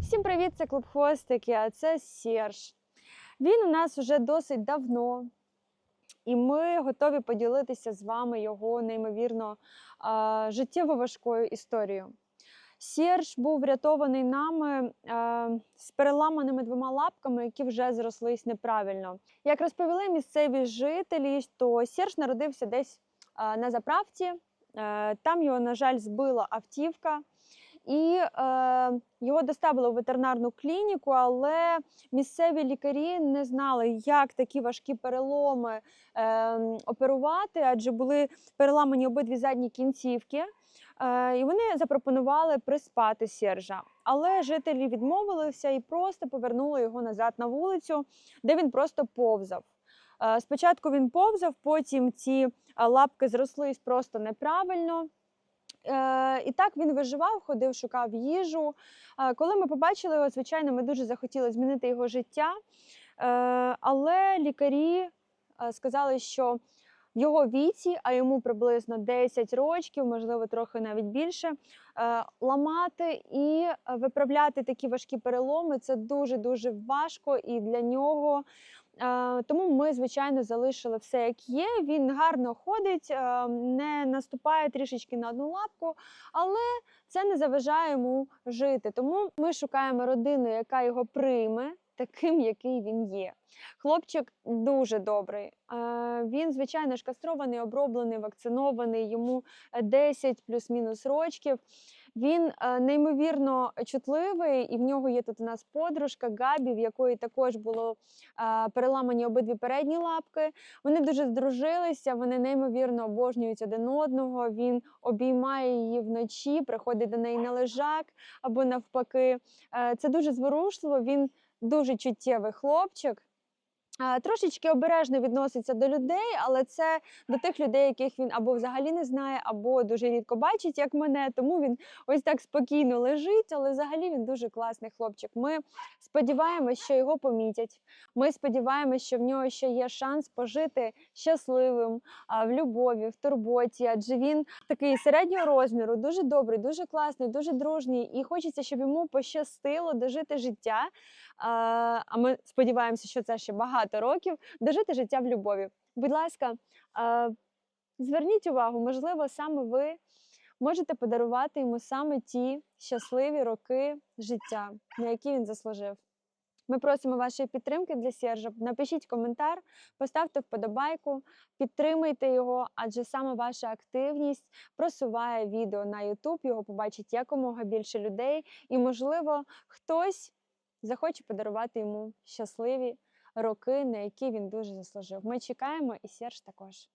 Всім привіт, це клуб Хвостики, а це Серж. Він у нас вже досить давно, і ми готові поділитися з вами його неймовірно життєво важкою історією. Серж був врятований нами а, з переламаними двома лапками, які вже зрослись неправильно. Як розповіли місцеві жителі, то Серж народився десь а, на заправці. Е, Там його, на жаль, збила автівка. І е, його доставили у ветеринарну клініку, але місцеві лікарі не знали, як такі важкі переломи е, оперувати, адже були переламані обидві задні кінцівки. Е, і вони запропонували приспати Сержа. Але жителі відмовилися і просто повернули його назад на вулицю, де він просто повзав. Е, спочатку він повзав, потім ці е, лапки зрослись просто неправильно. Е, і так він виживав, ходив, шукав їжу. Е, коли ми побачили його, звичайно, ми дуже захотіли змінити його життя. Е, але лікарі сказали, що в його віці, а йому приблизно 10 років, можливо, трохи навіть більше, ламати і виправляти такі важкі переломи це дуже дуже важко і для нього. Тому ми, звичайно, залишили все як є. Він гарно ходить, не наступає трішечки на одну лапку, але це не заважає йому жити. Тому ми шукаємо родину, яка його прийме. Таким, який він є. Хлопчик дуже добрий. Е, Він, звичайно ж, кастрований, оброблений, вакцинований, йому 10 плюс-мінус рочків. Він е, неймовірно чутливий, і в нього є тут у нас подружка Габі, в якої також було е, переламані обидві передні лапки. Вони дуже здружилися, вони неймовірно обожнюють один одного. Він обіймає її вночі, приходить до неї на лежак або навпаки. Е, Це дуже зворушливо. Він дуже чуттєвий хлопчик. Трошечки обережно відноситься до людей, але це до тих людей, яких він або взагалі не знає, або дуже рідко бачить, як мене. Тому він ось так спокійно лежить, але взагалі він дуже класний хлопчик. Ми сподіваємось, що його помітять. Ми сподіваємось, що в нього ще є шанс пожити щасливим в любові, в турботі. Адже він такий середнього розміру, дуже добрий, дуже класний, дуже дружній. І хочеться, щоб йому пощастило дожити життя. А ми сподіваємося, що це ще багато років. Дожити життя в любові. Будь ласка, зверніть увагу, можливо, саме ви можете подарувати йому саме ті щасливі роки життя, на які він заслужив. Ми просимо вашої підтримки для Сержа. Напишіть коментар, поставте вподобайку, підтримайте його, адже саме ваша активність просуває відео на YouTube, його побачить якомога більше людей, і, можливо, хтось захоче подарувати йому щасливі роки, на які він дуже заслужив. Ми чекаємо, і Серж також.